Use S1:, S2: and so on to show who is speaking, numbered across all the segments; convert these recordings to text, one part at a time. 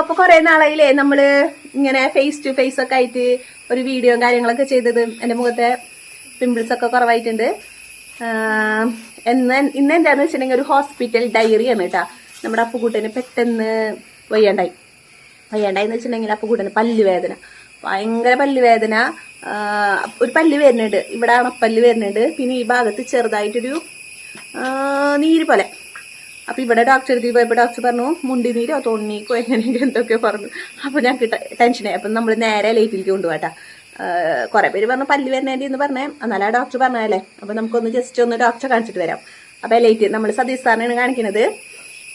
S1: അപ്പൊ കൊറേ നാളായില്ലേ നമ്മൾ ഇങ്ങനെ ഫേസ് ടു ഫേസ് ഒക്കെ ആയിട്ട് ഒരു വീഡിയോ കാര്യങ്ങളൊക്കെ ചെയ്തത്. എന്റെ മുഖത്തെ പിമ്പിൾസ് ഒക്കെ കുറവായിട്ടുണ്ട്. ഇന്ന് എന്താന്ന് വെച്ചിട്ടുണ്ടെങ്കിൽ ഒരു ഹോസ്പിറ്റൽ ഡയറി ആണ് കേട്ടാ നമ്മുടെ അപ്പുകൂട്ടന് പെട്ടെന്ന് വയ്യാണ്ടായി. വയ്യാണ്ടായി എന്ന് വെച്ചിട്ടുണ്ടെങ്കിൽ അപ്പുകൂട്ടന് പല്ലുവേദന. ഭയങ്കര പല്ലുവേദന. ഒരു പല്ല് വരുന്നുണ്ട്. ഇവിടെ അണപ്പല്ല് വരുന്നുണ്ട്. പിന്നെ ഈ ഭാഗത്ത് ചെറുതായിട്ടൊരു നീര് പോലെ. അപ്പൊ ഇവിടെ ഡോക്ടർ എഴുതി പോയപ്പോ ഡോക്ടർ പറഞ്ഞു മുണ്ടി നീരോ തൊണ്ണീക്കോ എങ്ങനെയൊക്കെ എന്തൊക്കെയോ പറഞ്ഞു. അപ്പൊ ഞാൻ ടെൻഷനായി അപ്പൊ നമ്മൾ നേരെ ലൈറ്റിലേക്ക് കൊണ്ടുപോകട്ടാ കുറെ പേര് പറഞ്ഞു പല്ല് വരണേണ്ടി എന്ന് പറഞ്ഞേ. എന്നാലും ആ ഡോക്ടർ പറഞ്ഞല്ലേ അപ്പൊ നമുക്കൊന്ന് ജസ്റ്റ് ഒന്ന് ഡോക്ടറെ കാണിച്ചിട്ട് വരാം. അപ്പൊ ലൈറ്റ് നമ്മൾ സതീഷ് സാറിനാണ് കാണിക്കുന്നത്.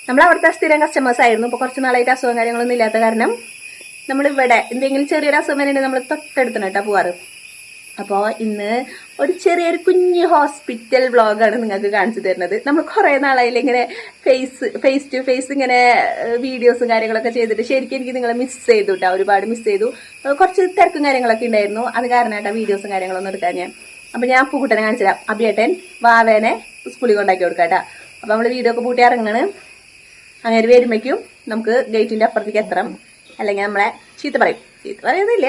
S1: നമ്മൾ അവിടുത്തെ സ്ഥിരം കസ്റ്റമേഴ്സ് ആയിരുന്നു. ഇപ്പൊ കുറച്ച് നാളായിട്ട് അസുഖം കാര്യങ്ങളൊന്നും ഇല്ലാത്ത കാരണം നമ്മൾ ഇവിടെ എന്തെങ്കിലും ചെറിയൊരു അസുഖം വരുന്നുണ്ടെങ്കിൽ നമ്മൾ തൊട്ടടുത്താണ് കേട്ടോ പോവാറ്. അപ്പോൾ ഇന്ന് ഒരു ചെറിയൊരു കുഞ്ഞ് ഹോസ്പിറ്റൽ വ്ളോഗാണ് നിങ്ങൾക്ക് കാണിച്ചു തരുന്നത്. നമ്മൾ കുറേ നാളായില്ല ഇങ്ങനെ ഫേസ് ഫേസ് ടു ഫേസ് ഇങ്ങനെ വീഡിയോസും കാര്യങ്ങളൊക്കെ ചെയ്തിട്ട് ശരിക്കും എനിക്ക് നിങ്ങളെ മിസ് ചെയ്തു കേട്ടോ ഒരുപാട് മിസ് ചെയ്തു. കുറച്ച് തിരക്കും കാര്യങ്ങളൊക്കെ ഉണ്ടായിരുന്നു. അത് കാരണമായിട്ടാണ് വീഡിയോസും കാര്യങ്ങളൊന്നും എടുക്കാൻ ഞാൻ. അപ്പം ഞാൻ പൂക്കുട്ടനെ കാണിച്ചു തരാം. അഭിയേട്ടൻ വാവേനെ സ്കൂളിൽ കൊണ്ടാക്കി കൊടുക്കാം കേട്ടോ അപ്പം നമ്മൾ വീഡിയോ ഒക്കെ പൂട്ടി ഇറങ്ങണ് അങ്ങനെ വരുമ്പോഴേക്കും നമുക്ക് ഗേറ്റിന്റെ അപ്പുറത്തേക്ക് എത്തണം. അല്ലെങ്കിൽ നമ്മളെ ചീത്ത പറയും. ചീത്ത പറയുന്നില്ല.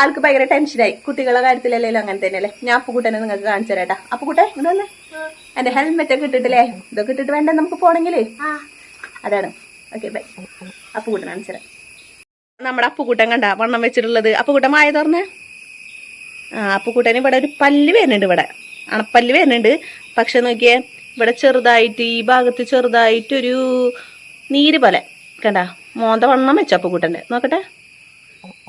S1: ആൾക്ക് ഭയങ്കര ടെൻഷനായി കുട്ടികളുടെ കാര്യത്തിലല്ലേലും അങ്ങനെ തന്നെയല്ലേ? ഞാൻ അപ്പുകൂട്ടനെ നിങ്ങൾക്ക് കാണിച്ചു തരാട്ടാ അപ്പുകൂട്ടെ വന്നേ. എന്റെ ഹെൽമെറ്റ് ഒക്കെ ഇട്ടിട്ടില്ലേ? ഇതൊക്കെ ഇട്ടിട്ട് വേണ്ട നമുക്ക് പോണെങ്കിലേ? അതാണ്. ഓക്കെ ബൈ അപ്പുകൂട്ടൻ കാണിച്ചു തരാം. നമ്മുടെ അപ്പുകൂട്ടൻ കണ്ട വണ്ണം വെച്ചിട്ടുള്ളത്. അപ്പുകൂട്ടൻ മായ തുറന്നേ. ആ അപ്പുകൂട്ടന് ഇവിടെ ഒരു പല്ല് വരുന്നുണ്ട് ഇവിടെ. അണപ്പല്ല് വരുന്നുണ്ട്. പക്ഷെ നോക്കിയേ ഇവിടെ ചെറുതായിട്ട് ഈ ഭാഗത്ത് ചെറുതായിട്ടൊരു നീര് പോലെ. കണ്ട? മോന്ത വണ്ണം വെച്ച അപ്പുകൂട്ടന്റെ നോക്കട്ടെ.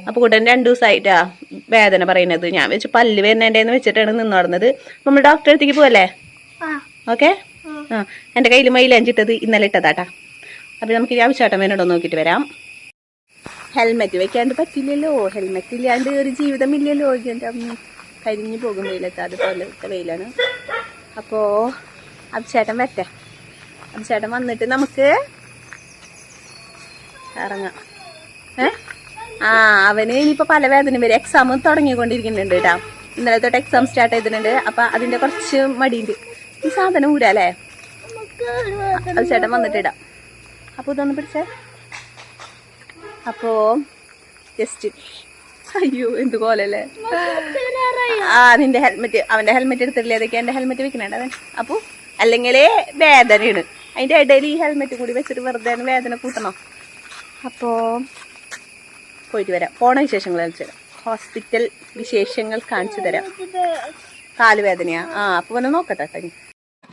S1: അപ്പുകുട്ടൻ രണ്ടു ദിവസമായിട്ടാ വേദന പറയുന്നത്. ഞാൻ വെച്ച് പല്ല് വരുന്നതിന്റെ വെച്ചിട്ടാണ് നിന്ന് നടന്നത്. നമ്മൾ ഡോക്ടറെ അടുത്തേക്ക് പോവല്ലേ? ഓക്കെ? ആ. എന്റെ കയ്യിൽ മൈലഞ്ചിട്ടത് ഇന്നലെ ഇട്ടതാട്ടാ. അപ്പോൾ നമുക്ക് ഈ ആവശ്യമായിട്ട് വേണോടോ നോക്കിയിട്ട് വരാം. ഹെൽമെറ്റ് വെക്കാണ്ട് പറ്റില്ലല്ലോ. ഹെൽമെറ്റ് ഇല്ലാണ്ട് ഒരു ജീവിതമില്ലല്ലോ. എന്റെ അമ്മ. കരിഞ്ഞു പോകും വെയിലത്ത്. അതുപോലത്തെ വെയിലാണ്. അപ്പോൾ അഭിചേട്ടൻ വരട്ടെ. അഭിചേട്ടൻ വന്നിട്ട് നമുക്ക് ഇറങ്ങാം. ഏ? ആ അവന് ഇനിയിപ്പോ പല വേദന വരും. എക്സാം തുടങ്ങിക്കൊണ്ടിരിക്കുന്നുണ്ട് കേട്ടോ ഇന്നലെ തൊട്ട് എക്സാം സ്റ്റാർട്ട് ചെയ്തിട്ടുണ്ട്. അപ്പൊ അതിന്റെ കുറച്ച് മടിയുണ്ട്. ഈ സാധനം ഊരാല്ലേ അത് ചേട്ടൻ വന്നിട്ടിടാം അപ്പൊ ഇതൊന്ന് പിടിച്ചേ. അപ്പോ ജസ്റ്റ് അയ്യോ എന്ത് കോലല്ലേ ആ നിന്റെ ഹെൽമെറ്റ് അവന്റെ ഹെൽമെറ്റ് എടുത്തിട്ടില്ല? അതൊക്കെ എന്റെ ഹെൽമെറ്റ് വെക്കണേണ്ട അവൻ. അപ്പൊ അല്ലെങ്കിലേ വേദനയാണ്. അതിന്റെ ഇടയിൽ ഈ ഹെൽമെറ്റ് കൂടി വെച്ചിട്ട് വെറുതെ വേദന കൂട്ടണം? അപ്പോ പോയിട്ട് വരാം. പോണ വിശേഷങ്ങൾ കാണിച്ചു തരാം. ഹോസ്പിറ്റൽ വിശേഷങ്ങൾ കാണിച്ചു തരാം. കാലുവേദനയാ. ആ അപ്പൊ വന്ന് നോക്കട്ടെ കേട്ടോ.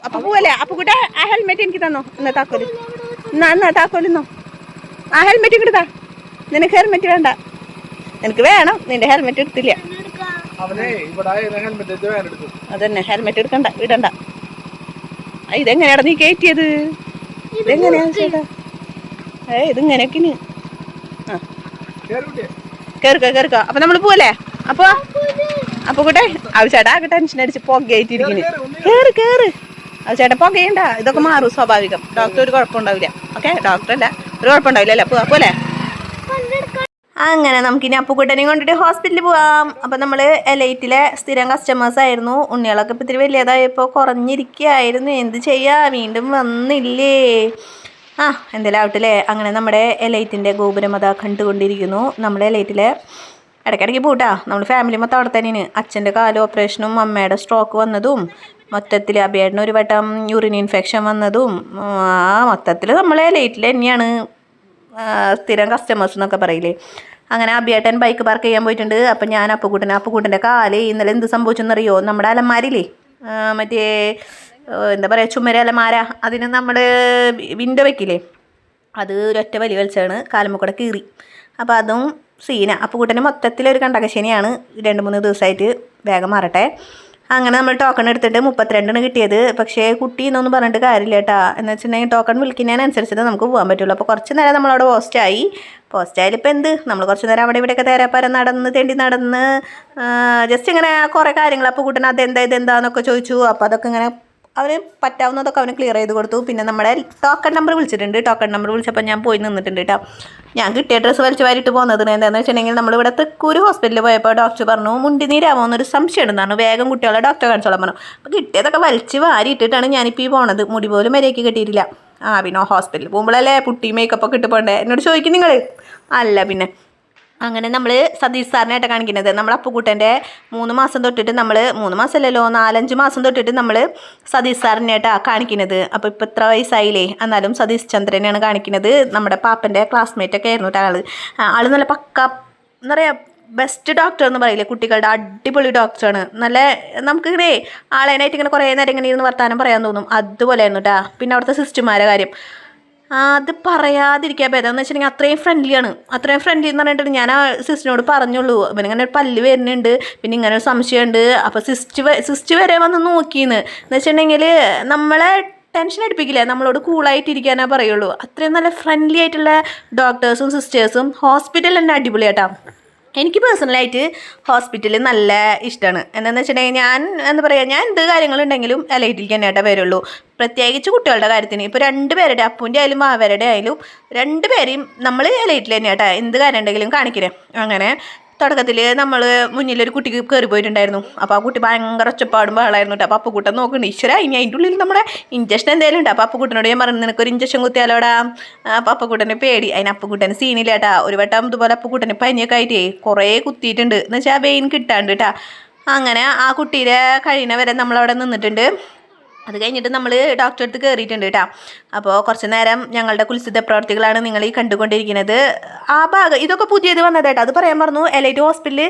S1: അപ്പൊ പോവല്ലേ? അപ്പൊ കൂട്ടെ ആ ഹെൽമെറ്റ് എനിക്ക് തന്നോ? എന്നാ താക്കോൽ? എന്നാ എന്നാ താക്കോലിന്നോ ആ ഹെൽമെറ്റ് ഇങ്ങോട്ട് താ. നിനക്ക് ഹെൽമെറ്റ് വേണ്ട. നിനക്ക് വേണം. നിന്റെ ഹെൽമെറ്റ് എടുത്തില്ല. അതന്നെ. ഹെൽമെറ്റ് എടുക്കണ്ട ഇടണ്ട. ഇതെങ്ങനെയാടാ നീ കയറ്റിയത് ഇതെങ്ങനെയാ ചേട്ടാ? ഏ ഇതിങ്ങനെയൊക്കെ കേറുക കേറുക. അപ്പൊ നമ്മൾ പോവല്ലേ? അപ്പൊ? അപ്പൊ കൂട്ടെ? ആവശ്യമായിട്ട് ആകെ ടെൻഷൻ അടിച്ച് പുകയായിട്ടിരിക്കുന്നു കേറ് കേറ് അവ ചേട്ടാ പുകയുണ്ട. ഇതൊക്കെ മാറും സ്വാഭാവികം. ഡോക്ടർ ഒരു കുഴപ്പമുണ്ടാവില്ല. ഓക്കെ ഡോക്ടർ അല്ല. ഒരു കുഴപ്പമുണ്ടാവില്ല അല്ലേ? പോവാ പോലെ അങ്ങനെ നമുക്കിനി അപ്പുക്കുട്ടനെ കൊണ്ടിട്ട് ഹോസ്പിറ്റലിൽ പോവാം. അപ്പം നമ്മൾ എലൈറ്റിലെ സ്ഥിരം കസ്റ്റമേഴ്സ് ആയിരുന്നു. ഉണ്ണികളൊക്കെ ഇപ്പം ഇത്തിരി വലിയതായപ്പോൾ കുറഞ്ഞിരിക്കുകയായിരുന്നു എന്ത് ചെയ്യാം? വീണ്ടും വന്നില്ലേ? ആ എന്തെല്ലാം ആവട്ടെ അങ്ങനെ നമ്മുടെ എലൈറ്റിന്റെ ഗോപുരം അതാ കണ്ടുകൊണ്ടിരിക്കുന്നു. നമ്മുടെ എലൈറ്റിലെ ഇടയ്ക്കിടയ്ക്ക് പോട്ടാ നമ്മൾ ഫാമിലി മൊത്തം അവിടെ തന്നെയാണ്. അച്ഛന്റെ കാൽ ഓപ്പറേഷനും അമ്മയുടെ സ്ട്രോക്ക് വന്നതും മൊത്തത്തിൽ അബിയേട്ടന് ഒരു വട്ടം യൂറിൻ ഇൻഫെക്ഷൻ വന്നതും ആ മൊത്തത്തിൽ നമ്മളെ ലൈറ്റിൽ തന്നെയാണ്. സ്ഥിരം കസ്റ്റമേഴ്സ് എന്നൊക്കെ പറയില്ലേ. അങ്ങനെ അബിയേട്ടൻ ബൈക്ക് പാർക്ക് ചെയ്യാൻ പോയിട്ടുണ്ട്. അപ്പം ഞാൻ അപ്പുകൂട്ടൻ അപ്പുകൂട്ടന്റെ കാൽ ഇന്നലെ എന്ത് സംഭവിച്ചെന്നറിയോ? നമ്മുടെ അലമാരില്ലേ മറ്റേ എന്താ പറയുക ചുമര അലമാര അതിന് നമ്മൾ വിൻഡോ വെക്കില്ലേ? അത് ഒരൊറ്റ വലിയ വലിച്ചാണ് കാലുമ്മക്കൂടെ കീറി. അപ്പോൾ അതും സീന. അപ്പുകൂട്ടന് മൊത്തത്തിലൊരു കണ്ടകശനിയാണ്. രണ്ട് മൂന്ന് ദിവസമായിട്ട് വേഗം മാറട്ടെ. അങ്ങനെ നമ്മൾ ടോക്കൺ എടുത്തിട്ട് മുപ്പത്തിരണ്ടിന് കിട്ടിയത്. പക്ഷേ കുട്ടി എന്നൊന്നും പറഞ്ഞിട്ട് കാര്യമില്ല കേട്ടാ. എന്ന് വെച്ചിട്ടുണ്ടെങ്കിൽ ടോക്കൺ വിളിക്കുന്നതിനനുസരിച്ചിട്ട് നമുക്ക് പോകാൻ പറ്റുള്ളൂ. അപ്പോൾ കുറച്ച് നേരം നമ്മളവിടെ പോസ്റ്റായി പോസ്റ്റായാലും ഇപ്പോൾ എന്ത്? നമ്മൾ കുറച്ച് നേരം അവിടെ ഇവിടെയൊക്കെ തേരാപ്പാരം നടന്ന് തേണ്ടി നടന്ന് ജസ്റ്റ് ഇങ്ങനെ കുറേ കാര്യങ്ങൾ അപ്പോൾ കൂട്ടൻ അതെന്താ ഇതെന്താന്നൊക്കെ ചോദിച്ചു. അപ്പോൾ അതൊക്കെ ഇങ്ങനെ അവന് പറ്റാവുന്നതൊക്കെ അവന് ക്ലിയർ ചെയ്ത് കൊടുത്തു. പിന്നെ നമ്മുടെ ടോക്കൺ നമ്പർ വിളിച്ചിട്ടുണ്ട്. ടോക്കൺ നമ്പർ വിളിച്ചപ്പോൾ ഞാൻ പോയി നിന്നിട്ടുണ്ട് കേട്ടോ ഞാൻ കിട്ടിയ ഡ്രസ്സ് വലിച്ചു വാരിട്ട് പോകുന്നത് എന്താണെന്ന് വെച്ചിട്ടുണ്ടെങ്കിൽ നമ്മളിവിടെ തൃക്കൂർ ഹോസ്പിറ്റലിൽ പോയപ്പോൾ ഡോക്ടർ പറഞ്ഞു മുണ്ടിനീരാമോ എന്നൊരു സംശയം ഉണ്ടെന്നാണ് വേഗം കുട്ടികളെ ഡോക്ടറെ കാണിച്ചോളാൻ പറഞ്ഞു. അപ്പോൾ കിട്ടിയതൊക്കെ വലിച്ച് വാരിയിട്ടിട്ടാണ് ഞാനിപ്പോൾ ഈ പോണത്. മുടി പോലും മര്യാദയ്ക്ക് കിട്ടിയിട്ടില്ല. ആ പിന്നെ ഹോസ്പിറ്റലിൽ പോകുമ്പോഴല്ലേ പുട്ടി മേക്കപ്പൊക്കെ ഇട്ട് പോകണ്ടേ എന്നോട് ചോദിക്കും നിങ്ങൾ അല്ല പിന്നെ അങ്ങനെ നമ്മൾ സതീഷ് സാറിനായിട്ട് കാണിക്കുന്നത്. നമ്മൾ അപ്പുക്കുട്ടന്റെ മൂന്ന് മാസം തൊട്ടിട്ട് നമ്മൾ മൂന്ന് മാസമല്ലല്ലോ നാലഞ്ച് മാസം തൊട്ടിട്ട് നമ്മൾ സതീഷ് സാറിനായിട്ടാണ് കാണിക്കുന്നത്. അപ്പോൾ ഇപ്പോൾ ഇത്ര വയസ്സായില്ലേ? എന്നാലും സതീഷ് ചന്ദ്രനെയാണ് കാണിക്കുന്നത്. നമ്മുടെ പാപ്പന്റെ ക്ലാസ്മേറ്റ് ഒക്കെ ആയിരുന്നു ആൾ ആൾ. നല്ല പക്ക എന്താ പറയുക ബെസ്റ്റ് ഡോക്ടർ എന്ന് പറയില്ലേ കുട്ടികളുടെ. അടിപൊളി ഡോക്ടറാണ് നല്ല നമുക്ക് നമുക്കിങ്ങനെ ആളേനായിട്ട് ഇങ്ങനെ കുറേ നേരം ഇങ്ങനെ ഇരുന്ന് വർത്താനം പറയാൻ തോന്നും. അതുപോലെയായിരുന്നു കേട്ടോ പിന്നെ അവിടുത്തെ സിസ്റ്റർമാരെ കാര്യം. അത് പറയാതിരിക്കാൻ ഭേദം എന്ന് വെച്ചിട്ടുണ്ടെങ്കിൽ അത്രയും ഫ്രണ്ട്ലിയാണ് അത്രയും ഫ്രണ്ട്ലി എന്ന് പറഞ്ഞിട്ട് ഞാൻ ആ സിസ്റ്ററിനോട് പറഞ്ഞുള്ളൂ. പിന്നെ ഇങ്ങനെ ഒരു പല്ല് വരുന്നുണ്ട്. പിന്നെ ഇങ്ങനെ ഒരു സംശയമുണ്ട്. അപ്പോൾ സിസ്റ്റ് സിസ്റ്റ് വരെ വന്ന് നോക്കിയെന്ന് എന്ന് വെച്ചിട്ടുണ്ടെങ്കിൽ നമ്മളെ ടെൻഷൻ അടിപ്പിക്കില്ല. നമ്മളോട് കൂളായിട്ടിരിക്കാനേ പറയുള്ളൂ. അത്രയും നല്ല ഫ്രണ്ട്ലി ആയിട്ടുള്ള ഡോക്ടേഴ്സും സിസ്റ്റേഴ്സും ഹോസ്പിറ്റൽ തന്നെ അടിപൊളിയാട്ടാ. എനിക്ക് പേഴ്സണലായിട്ട് ഹോസ്പിറ്റൽ നല്ല ഇഷ്ടമാണ് എന്താണെന്ന് വെച്ചിട്ടുണ്ടെങ്കിൽ ഞാൻ എന്താ പറയുക ഞാൻ എന്ത് കാര്യങ്ങളുണ്ടെങ്കിലും എലൈറ്റിലേക്ക് തന്നെ വരുള്ളൂ. പ്രത്യേകിച്ച് കുട്ടികളുടെ കാര്യത്തിന്. ഇപ്പോൾ രണ്ട് പേരുടെ അപ്പൂന്റെ ആയാലും മാവരുടെ ആയാലും രണ്ട് പേരെയും നമ്മൾ എലൈറ്റിൽ തന്നെ ആട്ടാ എന്ത് കാര്യം ഉണ്ടെങ്കിലും കാണിക്കണേ അങ്ങനെ തുടക്കത്തിൽ നമ്മൾ മുന്നിലൊരു കുട്ടിക്ക് കയറി പോയിട്ടുണ്ടായിരുന്നു. അപ്പോൾ ആ കുട്ടി ഭയങ്കര ഒച്ചപ്പാടും ബഹളമായിരുന്നു കേട്ടോ. അപ്പോൾ അപ്പുക്കുട്ടൻ നോക്കുന്നുണ്ട് ഈശ്വര ഇനി അതിന്റെ ഉള്ളിൽ നമ്മുടെ ഇഞ്ചക്ഷൻ എന്തെങ്കിലും ഉണ്ട്? അപ്പോൾ അപ്പുക്കുട്ടനോട് ഞാൻ പറഞ്ഞു നിനക്കൊരു ഇഞ്ചക്ഷൻ കുത്തിയാലോടാ അപ്പോൾ അപ്പുക്കുട്ടന് പേടി. അതിന് അപ്പുക്കുട്ടന് സീനില്ല കേട്ടാ. ഒരു വട്ടം ഇതുപോലെ അപ്പുക്കുട്ടന് പനിയൊക്കെ ആയിട്ടേ കുറേ കുത്തിയിട്ടുണ്ട്. എന്ന് വെച്ചാൽ വെയിൻ കിട്ടാണ്ട് കേട്ടാ. അങ്ങനെ ആ കുട്ടീരെ കഴിയുന്നവരെ നമ്മളവിടെ നിന്നിട്ടുണ്ട്. അത് കഴിഞ്ഞിട്ട് നമ്മൾ ഡോക്ടറെ അടുത്ത് കയറിയിട്ടുണ്ട് കേട്ടോ അപ്പോൾ കുറച്ച് നേരം ഞങ്ങളുടെ കുൽസിത പ്രവർത്തികളാണ് നിങ്ങൾ ഈ കണ്ടുകൊണ്ടിരിക്കുന്നത്. ആ ഭാഗം ഇതൊക്കെ പുതിയത് വന്നതായിട്ട് അത് പറയാൻ പറഞ്ഞു എലൈറ്റ് ഹോസ്പിറ്റലിൽ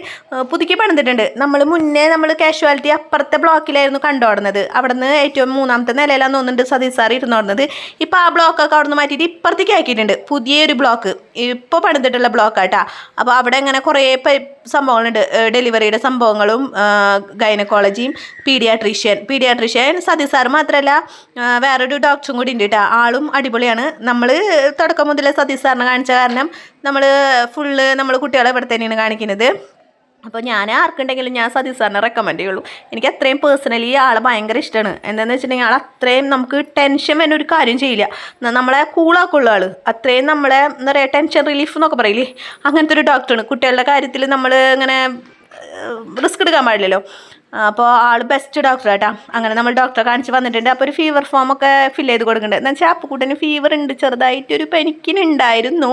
S1: പുതുക്കി പണിതിട്ടുണ്ട്. നമ്മൾ മുന്നേ നമ്മൾ കാഷ്വാലിറ്റി അപ്പുറത്തെ ബ്ലോക്കിലായിരുന്നു കണ്ടോടുന്നത് അവിടുന്ന് ഏറ്റവും മൂന്നാമത്തെ നിലയിലാന്ന് തോന്നുന്നുണ്ട് സതീഷ് സാർ ഇരുന്നോടുന്നത് ഇപ്പോൾ ആ ബ്ലോക്കൊക്കെ അവിടെ നിന്ന് മാറ്റിയിട്ട് ഇപ്പുറത്തേക്ക് ആക്കിയിട്ടുണ്ട്. പുതിയൊരു ബ്ലോക്ക് ഇപ്പോൾ പണിതിട്ടുള്ള ബ്ലോക്കാട്ടാ അപ്പോൾ അവിടെ അങ്ങനെ കുറേ സംഭവങ്ങളുണ്ട്. ഡെലിവറിയുടെ സംഭവങ്ങളും ഗൈനക്കോളജിയും പീഡിയാട്രീഷ്യൻ പീഡിയാട്രീഷ്യൻ സതീഷ് സാർ മാത്രമല്ല ആ, വേറൊരു ഡോക്ടറും കൂടി ഉണ്ട് കേട്ടോ ആളും അടിപൊളിയാണ്. നമ്മൾ തുടക്കം മുതലേ സതീഷ് സാറിനെ കാണിച്ച കാരണം നമ്മൾ ഫുള്ള് നമ്മൾ കുട്ടികളെ ഇവിടെ തന്നെയാണ് കാണിക്കുന്നത്. അപ്പോൾ ഞാൻ ആർക്കുണ്ടെങ്കിലും ഞാൻ സതീഷ് സാറിനെ റെക്കമെൻഡ് ചെയ്യുള്ളൂ. എനിക്ക് അത്രയും പേഴ്സണലി ആളെ ഭയങ്കര ഇഷ്ടമാണ്. എന്താണെന്ന് വെച്ചിട്ടുണ്ടെങ്കിൽ ആൾ അത്രയും നമുക്ക് ടെൻഷൻ വരുന്ന ഒരു കാര്യം ചെയ്യില്ല. നമ്മളെ കൂളാക്കുള്ള ആൾ അത്രയും നമ്മളെ എന്താ പറയുക ടെൻഷൻ റിലീഫ് എന്നൊക്കെ പറയില്ലേ? അങ്ങനത്തെ ഒരു ഡോക്ടറാണ് കുട്ടികളുടെ കാര്യത്തിൽ നമ്മൾ ഇങ്ങനെ റിസ്ക് എടുക്കാൻ പാടില്ലല്ലോ. അപ്പോൾ ആൾ ബെസ്റ്റ് ഡോക്ടർ കേട്ടോ അങ്ങനെ നമ്മൾ ഡോക്ടറെ കാണിച്ച് വന്നിട്ടുണ്ട്. അപ്പോൾ ഒരു ഫീവർ ഫോം ഒക്കെ ഫില്ല് ചെയ്ത് കൊടുക്കുന്നുണ്ട്. എന്ന് വെച്ചാൽ അപ്പുക്കൂട്ടന് ഫീവർ ഉണ്ട്. ചെറുതായിട്ടൊരു പനിക്കിനുണ്ടായിരുന്നു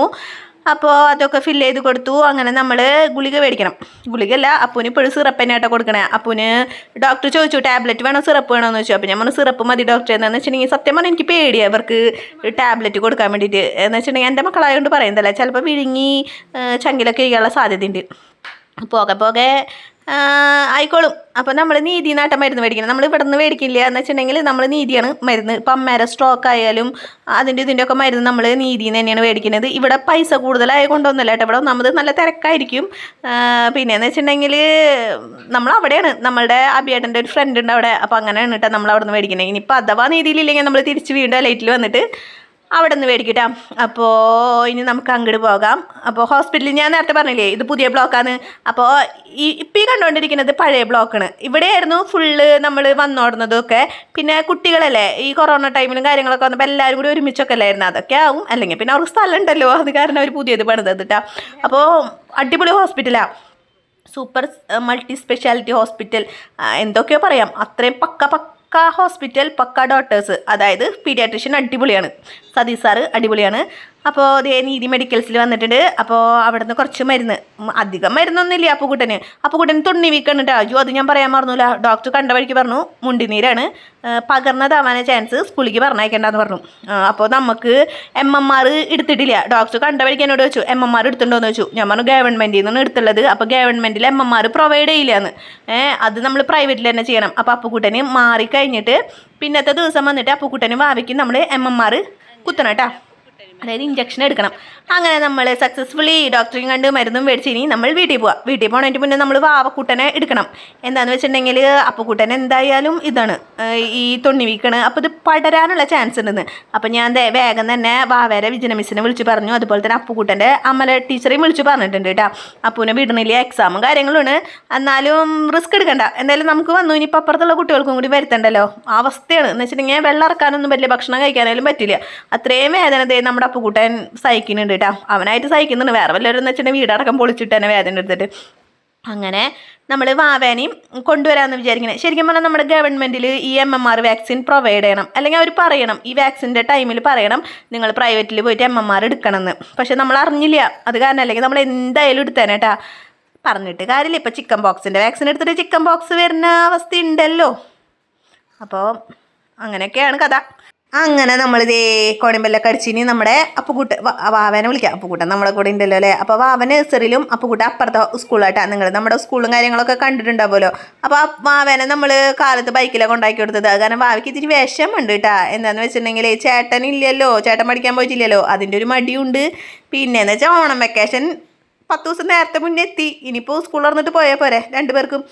S1: അപ്പോൾ അതൊക്കെ ഫില്ല് ചെയ്ത് കൊടുത്തു. അങ്ങനെ നമ്മൾ ഗുളിക മേടിക്കണം. ഗുളികയല്ല അപ്പൂന് ഇപ്പോഴും സിറപ്പ് തന്നെയാട്ടോ കൊടുക്കണേ. അപ്പൂന് ഡോക്ടർ ചോദിച്ചു ടാബ്ലറ്റ് വേണോ സിറപ്പ് വേണോ? എന്ന് ചോദിച്ചു. അപ്പോൾ ഞാൻ പറഞ്ഞു സിറപ്പ് മതി ഡോക്ടർ എന്താണെന്ന് വെച്ചിട്ടുണ്ടെങ്കിൽ സത്യം പറഞ്ഞാൽ എനിക്ക് പേടിയാണ് അവർക്ക് ടാബ്ലറ്റ് കൊടുക്കാൻ വേണ്ടിയിട്ട് എന്ന് വെച്ചിട്ടുണ്ടെങ്കിൽ എന്റെ മക്കളായതുകൊണ്ട് പറയുന്നതല്ല ചിലപ്പോൾ വിഴുങ്ങി ചങ്കിലൊക്കെ ഇരിക്കാനുള്ള സാധ്യതയുണ്ട്. പോകെ പോകെ ആയിക്കോളും. അപ്പോൾ നമ്മൾ നീതി നാട്ടം മരുന്ന് മേടിക്കണം. നമ്മൾ ഇവിടെ നിന്ന് മേടിക്കില്ല എന്ന് വെച്ചിട്ടുണ്ടെങ്കിൽ നമ്മൾ നീതിയാണ് മരുന്ന്. ഇപ്പം അമ്മേരെ സ്ട്രോക്ക് ആയാലും അതിന്റെ ഇതിന്റെ ഒക്കെ മരുന്ന് നമ്മൾ നിന്ന് തന്നെയാണ് മേടിക്കുന്നത്. ഇവിടെ പൈസ കൂടുതലായ കൊണ്ടൊന്നുമില്ല കേട്ടോ. ഇവിടെ ഒന്നാമത് നല്ല തിരക്കായിരിക്കും. പിന്നെയെന്ന് വെച്ചിട്ടുണ്ടെങ്കിൽ നമ്മൾ അവിടെയാണ്. നമ്മളുടെ അബിയേട്ടന്റെ ഒരു ഫ്രണ്ട് ഉണ്ട് അവിടെ. അപ്പോൾ അങ്ങനെയാണ് കേട്ടോ നമ്മൾ അവിടെ നിന്ന് മേടിക്കുന്നത്. ഇനിയിപ്പോൾ അഥവാ നീതിയിലില്ലെങ്കിൽ നമ്മൾ തിരിച്ച് വീണ്ടും ലൈറ്റിൽ വന്നിട്ട് അവിടെ നിന്ന് മേടിക്കട്ടാ. അപ്പോൾ ഇനി നമുക്ക് അങ്ങോട്ട് പോകാം. അപ്പോൾ ഹോസ്പിറ്റലിൽ ഞാൻ നേരത്തെ പറഞ്ഞില്ലേ ഇത് പുതിയ ബ്ലോക്കാണ്. അപ്പോൾ ഈ ഇപ്പം ഈ കണ്ടുകൊണ്ടിരിക്കുന്നത് പഴയ ബ്ലോക്കാണ്. ഇവിടെയായിരുന്നു ഫുള്ള് നമ്മൾ വന്നോടുന്നതൊക്കെ. പിന്നെ കുട്ടികളല്ലേ ഈ കൊറോണ ടൈമിലും കാര്യങ്ങളൊക്കെ വന്നപ്പോൾ എല്ലാവരും കൂടി ഒരുമിച്ചൊക്കെ അല്ലായിരുന്നു? അതൊക്കെ ആവും. അല്ലെങ്കിൽ പിന്നെ അവർക്ക് സ്ഥലം ഉണ്ടല്ലോ അത് കാരണം അവർ പുതിയത് പണിതത് കേട്ടോ അപ്പോൾ അടിപൊളി ഹോസ്പിറ്റലാണ് സൂപ്പർ മൾട്ടി സ്പെഷ്യാലിറ്റി ഹോസ്പിറ്റൽ. എന്തൊക്കെയോ പറയാം. അത്രയും പക്ക പക്ക ഹോസ്പിറ്റൽ പക്ക ഡോക്ടേഴ്സ്. അതായത് പീഡിയാട്രിഷ്യൻ അടിപൊളിയാണ്. സതീഷ് സാറ് അടിപൊളിയാണ്. അപ്പോൾ ദേ നീതി മെഡിക്കൽസിൽ വന്നിട്ടുണ്ട്. അപ്പോൾ അവിടെ നിന്ന് കുറച്ച് മരുന്ന്. അധികം മരുന്നൊന്നുമില്ല അപ്പുകുട്ടന്. അപ്പുകുട്ടന് തുണ്ണി വീക്കാണ് കേട്ടോ അത് ഞാൻ പറയാൻ മറന്നില്ല ഡോക്ടർ കണ്ട വഴിക്ക് പറഞ്ഞു മുണ്ടിനീരാണ് പകർന്നതാവാൻ ചാൻസ് സ്കൂളിലേക്ക് പറഞ്ഞയക്കേണ്ടെന്ന് പറഞ്ഞു. അപ്പോൾ നമുക്ക് എം എം ആർ എടുത്തിട്ടില്ല. ഡോക്ടർ കണ്ട വഴിക്ക് എന്നോട് വെച്ചു എം എം ആർ എടുത്തിട്ടുണ്ടോയെന്ന് വെച്ചു ഞാൻ പറഞ്ഞു ഗവൺമെന്റിൽ നിന്നാണ് എടുത്തുള്ളത്. അപ്പോൾ ഗവൺമെന്റിൽ എം എം ആർ പ്രൊവൈഡ് ചെയ്യില്ലാന്ന്. ഏഹ് അത് നമ്മൾ പ്രൈവറ്റിൽ തന്നെ ചെയ്യണം. അപ്പോൾ അപ്പുകുട്ടന് മാറിക്കഴിഞ്ഞിട്ട് പിന്നത്തെ ദിവസം വന്നിട്ട് അപ്പുക്കുട്ടന് വാവയ്ക്ക് നമ്മൾ എം എം ആർ കുത്തണം കേട്ടോ. അതായത് ഇഞ്ചക്ഷൻ എടുക്കണം. അങ്ങനെ നമ്മൾ സക്സസ്ഫുള്ളി ഡോക്ടറെയും കണ്ട് മരുന്നും മേടിച്ച് ഇനി നമ്മൾ വീട്ടിൽ പോവാം. വീട്ടിൽ പോകണതിന് മുന്നേ നമ്മൾ വാവക്കൂട്ടനെ എടുക്കണം. എന്താണെന്ന് വെച്ചിട്ടുണ്ടെങ്കിൽ അപ്പക്കൂട്ടൻ എന്തായാലും ഇതാണ്. ഈ തൊണ്ണി വീക്കാണ്. അപ്പോൾ ഇത് പടരാനുള്ള ചാൻസ് ഉണ്ടെന്ന്. അപ്പോൾ ഞാൻ വേഗം തന്നെ വാവേരെ വിജന മിസ്സിനെ വിളിച്ച് പറഞ്ഞു. അതുപോലെ തന്നെ അപ്പുക്കുട്ടന്റെ അമ്മല ടീച്ചറെയും വിളിച്ച് പറഞ്ഞിട്ടുണ്ട് കേട്ടോ. അപ്പൂനെ വിടുന്നില്ല എക്സാമും കാര്യങ്ങളുമാണ്. എന്നാലും റിസ്ക് എടുക്കണ്ട. എന്തായാലും നമുക്ക് വന്നു. ഇനിയിപ്പോൾ അപ്പുറത്തുള്ള കുട്ടികൾക്കും കൂടി വരുത്തണ്ടല്ലോ. അവസ്ഥയാണ്. എന്ന് വെച്ചിട്ടുണ്ടെങ്കിൽ വെള്ളം ഇറക്കാനൊന്നും പറ്റില്ല ഭക്ഷണം കഴിക്കാനായാലും പറ്റില്ല. അത്രയും വേദന ദേ നമ്മുടെ അപ്പുകൂട്ടൻ സഹിക്കുന്നുണ്ട് കേട്ടോ. അവനായിട്ട് സഹിക്കുന്നുണ്ട്. വേറെ വല്ലവരും എന്ന് വെച്ചിട്ടുണ്ടെങ്കിൽ വീടടക്കം പൊളിച്ചിട്ട് തന്നെ വേദന എടുത്തിട്ട്. അങ്ങനെ നമ്മൾ വാവേനയും കൊണ്ടുവരാമെന്ന് വിചാരിക്കുന്നത് ശരിക്കും പറഞ്ഞാൽ നമ്മുടെ ഗവൺമെന്റിൽ ഈ M M R vaccine provide ചെയ്യണം. അല്ലെങ്കിൽ അവർ പറയണം. ഈ വാക്സിന്റെ ടൈമിൽ പറയണം. നിങ്ങൾ പ്രൈവറ്റിൽ പോയിട്ട് എം എം ആർ എടുക്കണമെന്ന്. പക്ഷെ നമ്മൾ അറിഞ്ഞില്ല. അത് കാരണം അല്ലെങ്കിൽ നമ്മൾ എന്തായാലും എടുത്തേനെ കേട്ടാ. പറഞ്ഞിട്ട് കാര്യമില്ല. ഇപ്പോൾ ചിക്കൻ ബോക്സിന്റെ വാക്സിൻ എടുത്തിട്ട് ചിക്കൻ ബോക്സ് വരുന്ന അവസ്ഥ ഉണ്ടല്ലോ. അപ്പോൾ അങ്ങനെയൊക്കെയാണ് കഥ. അങ്ങനെ നമ്മൾ ഇതേ കോണിമ്പല്ലൊക്കെ അടിച്ചിനി നമ്മുടെ അപ്പുക്കുട്ട വാവനെ വിളിക്കാം. അപ്പുക്കുട്ടൻ നമ്മുടെ കൂടെ ഉണ്ടല്ലോ അല്ലേ? അപ്പോൾ വാവൻ നഴ്സറിയിലും അപ്പുക്കുട്ട അപ്പുറത്തെ സ്കൂളായിട്ടാണ് നിങ്ങൾ നമ്മുടെ സ്കൂളും കാര്യങ്ങളൊക്കെ കണ്ടിട്ടുണ്ടാവുമല്ലോ. അപ്പോൾ വാവനെ നമ്മൾ കാലത്ത് ബൈക്കിലൊക്കെ കൊണ്ടാക്കി കൊടുത്തത്. കാരണം വാവയ്ക്ക് ഇത്തിരി വിഷമുണ്ട് കേട്ടാ. എന്താണെന്ന് വെച്ചിട്ടുണ്ടെങ്കിൽ ചേട്ടൻ ഇല്ലല്ലോ. ചേട്ടൻ പഠിക്കാൻ പോയിട്ടില്ലല്ലോ. അതിന്റെ ഒരു മടിയുണ്ട്. പിന്നെയെന്ന് വെച്ചാൽ ഓണം വെക്കേഷൻ പത്ത് ദിവസം നേരത്തെ മുന്നേ എത്തി. ഇനിയിപ്പോൾ സ്കൂൾ തുറന്നിട്ട് പോയാൽ പോരെ രണ്ടുപേർക്കും.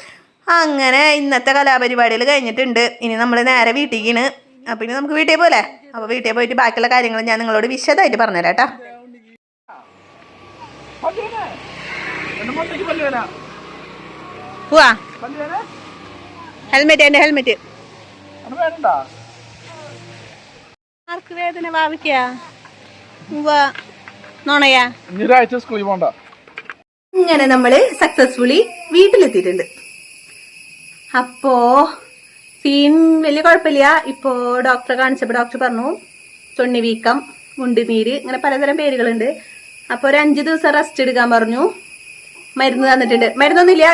S1: അങ്ങനെ ഇന്നത്തെ കലാപരിപാടികൾ കഴിഞ്ഞിട്ടുണ്ട്. ഇനി നമ്മൾ നേരെ വീട്ടിലേക്കാണ് അപ്പം ഇനി നമുക്ക് വീട്ടിൽ പോലെ അപ്പോൾ വീട്ടിൽ പോയിട്ട് ബാക്കിയുള്ള കാര്യങ്ങൾ ഞാൻ നിങ്ങളോട് വിശദമായിട്ട് പറഞ്ഞുതരാം കേട്ടോ. പോവാ ഹെൽമെറ്റ് എന്റെ ഹെൽമെറ്റ്. ആർക്ക് വേദന ഭാവിക്കാ? നോണയാ?
S2: ഒരാഴ്ച സ്കൂളിൽ പോണ്ട.
S1: ഇങ്ങനെ നമ്മൾ സക്സസ്ഫുള്ളി വീട്ടിലെത്തിയിട്ടുണ്ട്. അപ്പോ സീൻ വലിയ കുഴപ്പമില്ല. ഇപ്പോ ഡോക്ടറെ കാണിച്ചപ്പോൾ ഡോക്ടർ പറഞ്ഞു ചൊണ്ണി വീക്കം മുണ്ടുനീര് ഇങ്ങനെ പലതരം പേരുകളുണ്ട്. അപ്പോൾ ഒരു അഞ്ച് ദിവസം റെസ്റ്റ് എടുക്കാൻ പറഞ്ഞു. മരുന്ന് തന്നിട്ടുണ്ട്. മരുന്നൊന്നുമില്ല.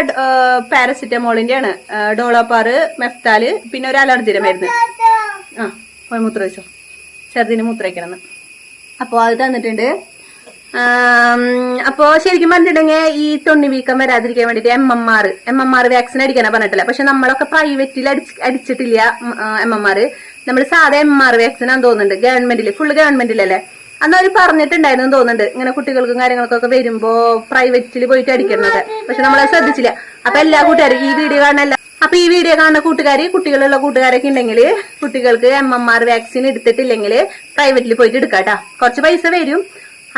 S1: പാരസിറ്റമോളിന്റെ ആണ് ഡോളോപ്പാറ് മെഫ്താൽ പിന്നെ ഒരു അലർജിയുടെ മരുന്ന്. ആ പോയി മൂത്ര വെച്ചോ ചെറുതിന് മൂത്രയ്ക്കണം അപ്പോൾ അത് തന്നിട്ടുണ്ട്. അപ്പോ ശരിക്കും പറഞ്ഞിട്ടുണ്ടെങ്കിൽ ഈ തൊണ്ണി വീക്കം വരാതിരിക്കാൻ വേണ്ടിട്ട് M M R M M R vaccine അടിക്കാനാ പറഞ്ഞിട്ടില്ല പക്ഷെ നമ്മളൊക്കെ പ്രൈവറ്റിൽ അടിച്ച് അടിച്ചിട്ടില്ല എം എം ആർ നമ്മൾ സാധാ എം ആർ വാക്സിൻ ആണെന്ന് തോന്നുന്നുണ്ട്. ഗവൺമെന്റിൽ ഫുള്ള് ഗവൺമെന്റിലല്ലേ? അന്ന് അവർ പറഞ്ഞിട്ടുണ്ടായിരുന്നു തോന്നുന്നുണ്ട്. ഇങ്ങനെ കുട്ടികൾക്കും കാര്യങ്ങൾക്കൊക്കെ വരുമ്പോ പ്രൈവറ്റിൽ പോയിട്ട് അടിക്കുന്നത് പക്ഷെ നമ്മളത് ശ്രദ്ധിച്ചില്ല. അപ്പൊ എല്ലാ കൂട്ടുകാരും ഈ വീഡിയോ കാണാൻ അപ്പൊ ഈ വീഡിയോ കാണുന്ന കൂട്ടുകാർ കുട്ടികളുള്ള കൂട്ടുകാരൊക്കെ ഉണ്ടെങ്കിൽ കുട്ടികൾക്ക് എം എം ആർ വാക്സിൻ എടുത്തിട്ടില്ലെങ്കിൽ പ്രൈവറ്റിൽ പോയിട്ട് എടുക്കാട്ടാ. കുറച്ച് പൈസ വരും.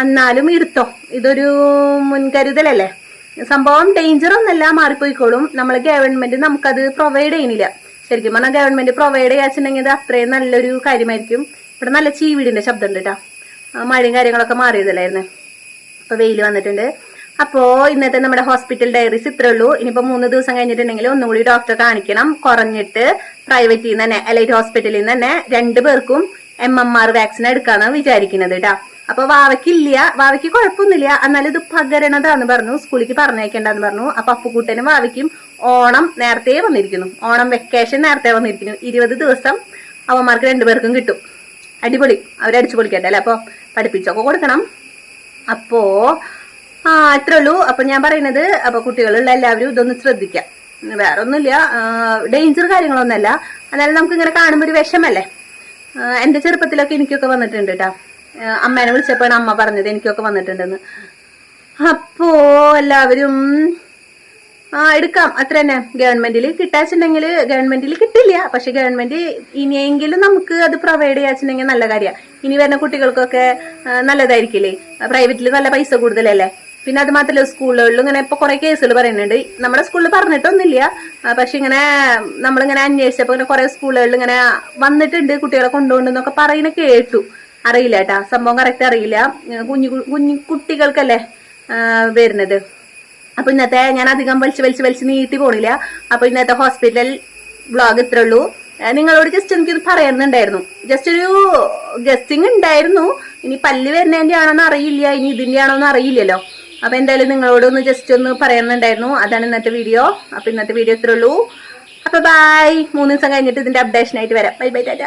S1: എന്നാലും എടുത്തോ ഇതൊരു മുൻകരുതലല്ലേ? സംഭവം ഡേഞ്ചർ ഒന്നല്ല മാറിപ്പോയിക്കോളും. നമ്മൾ ഗവൺമെന്റ് നമുക്കത് പ്രൊവൈഡ് ചെയ്യുന്നില്ല ശരിക്കും പറഞ്ഞാൽ ഗവൺമെന്റ് പ്രൊവൈഡ് ചെയ്യാച്ചിട്ടുണ്ടെങ്കിൽ അത് അത്രയും നല്ലൊരു കാര്യമായിരിക്കും. ഇവിടെ നല്ല ചീവീടിന്റെ ശബ്ദം ഉണ്ട് കേട്ടോ മഴയും കാര്യങ്ങളൊക്കെ മാറിയതല്ലായിരുന്നു. അപ്പൊ വെയിൽ വന്നിട്ടുണ്ട്. അപ്പോ ഇന്നത്തെ നമ്മുടെ ഹോസ്പിറ്റൽ ഡയറീസ് ഇത്രേ ഉള്ളൂ. ഇനിയിപ്പോ മൂന്ന് ദിവസം കഴിഞ്ഞിട്ടുണ്ടെങ്കിൽ ഒന്നും കൂടി ഡോക്ടറെ കാണിക്കണം. കുറഞ്ഞിട്ട് പ്രൈവറ്റിൽ നിന്ന് തന്നെ എലൈറ്റ് ഹോസ്പിറ്റലിൽ നിന്ന് തന്നെ രണ്ടു പേർക്കും എം എം ആർ വാക്സിൻ എടുക്കാന്ന് വിചാരിക്കുന്നത് കേട്ടാ അപ്പൊ വാവയ്ക്കില്ല വാവയ്ക്ക് കുഴപ്പമൊന്നുമില്ല. എന്നാലും ഇത് പകരണതാന്ന് പറഞ്ഞു. സ്കൂളിലേക്ക് പറഞ്ഞേക്കണ്ടെന്ന് പറഞ്ഞു. അപ്പൊ അപ്പുക്കുട്ടനും വാവയ്ക്കും ഓണം നേരത്തെ വന്നിരിക്കുന്നു. ഓണം വെക്കേഷൻ നേരത്തെ വന്നിരിക്കുന്നു. ഇരുപത് ദിവസം അവന്മാർക്ക് രണ്ടുപേർക്കും കിട്ടും. അടിപൊളി. അവരടിച്ചു പൊളിക്കട്ടെ അല്ലെ? അപ്പൊ പഠിപ്പിച്ചൊക്കെ കൊടുക്കണം. അപ്പോ ആ അത്രേ ഉള്ളൂ. അപ്പൊ ഞാൻ പറയുന്നത് അപ്പൊ കുട്ടികളുള്ള എല്ലാവരും ഇതൊന്ന് ശ്രദ്ധിക്കാം. വേറെ ഒന്നുമില്ല ഡേഞ്ചർ കാര്യങ്ങളൊന്നുമല്ല. എന്നാലും നമുക്ക് ഇങ്ങനെ കാണുമ്പോൾ ഒരു വിഷമല്ലേ? എന്റെ ചെറുപ്പത്തിലൊക്കെ എനിക്കൊക്കെ വന്നിട്ടുണ്ട് കേട്ടാ അമ്മേനെ വിളിച്ചപ്പോഴാണ് അമ്മ പറഞ്ഞത് എനിക്കൊക്കെ വന്നിട്ടുണ്ടെന്ന്. അപ്പോ എല്ലാവരും ആ എടുക്കാം. അത്ര തന്നെ. ഗവൺമെന്റിൽ കിട്ടാച്ചിട്ടുണ്ടെങ്കിൽ ഗവൺമെന്റിൽ കിട്ടില്ല. പക്ഷെ ഗവൺമെന്റ് ഇനിയെങ്കിലും നമുക്ക് അത് പ്രൊവൈഡ് ചെയ്യാച്ചിട്ടുണ്ടെങ്കിൽ നല്ല കാര്യമാണ് ഇനി വരുന്ന കുട്ടികൾക്കൊക്കെ നല്ലതായിരിക്കില്ലേ? പ്രൈവറ്റിൽ നല്ല പൈസ കൂടുതലല്ലേ? പിന്നെ അത് മാത്രമല്ല സ്കൂളുകളിലും ഇങ്ങനെ ഇപ്പൊ കുറെ കേസുകൾ പറയുന്നുണ്ട്. നമ്മുടെ സ്കൂളിൽ പറഞ്ഞിട്ടൊന്നുമില്ല. പക്ഷെ ഇങ്ങനെ നമ്മളിങ്ങനെ അന്വേഷിച്ചപ്പോ ഇങ്ങനെ കുറെ സ്കൂളുകളിൽ ഇങ്ങനെ വന്നിട്ടുണ്ട് കുട്ടികളെ കൊണ്ടുപോകുന്നൊക്കെ പറയുന്ന കേട്ടു. അറിയില്ല കേട്ടാ. സംഭവം കറക്റ്റ് അറിയില്ല. കുഞ്ഞു കുഞ്ഞു കുട്ടികൾക്കല്ലേ വരുന്നത്. അപ്പൊ ഇന്നത്തെ ഞാൻ അധികം വലിച്ച് വലിച്ച് വലിച്ച് നീട്ടി പോണില്ല. അപ്പൊ ഇന്നത്തെ ഹോസ്പിറ്റൽ ബ്ലോഗ് ഇത്രേ ഉള്ളൂ. നിങ്ങളോട് ജസ്റ്റ് എനിക്കിത് പറയുന്നുണ്ടായിരുന്നു ജസ്റ്റ് ഒരു ഗസ്റ്റിംഗ് ഉണ്ടായിരുന്നു. ഇനി പല്ല് വരുന്നതിന്റെ ആണോന്ന് അറിയില്ല. ഇനി ഇതിന്റെ ആണോന്ന് അറിയില്ലല്ലോ. അപ്പൊ എന്തായാലും നിങ്ങളോട് ഒന്ന് ജസ്റ്റ് ഒന്ന് പറയുന്നുണ്ടായിരുന്നു അതാണ് ഇന്നത്തെ വീഡിയോ അപ്പൊ ഇന്നത്തെ വീഡിയോ ഇത്രേ ഉള്ളൂ. അപ്പൊ ബൈ മൂന്ന് ദിവസം കഴിഞ്ഞിട്ട് ഇതിന്റെ അപ്ഡേഷൻ ആയിട്ട് വരാം. Bye bye tata.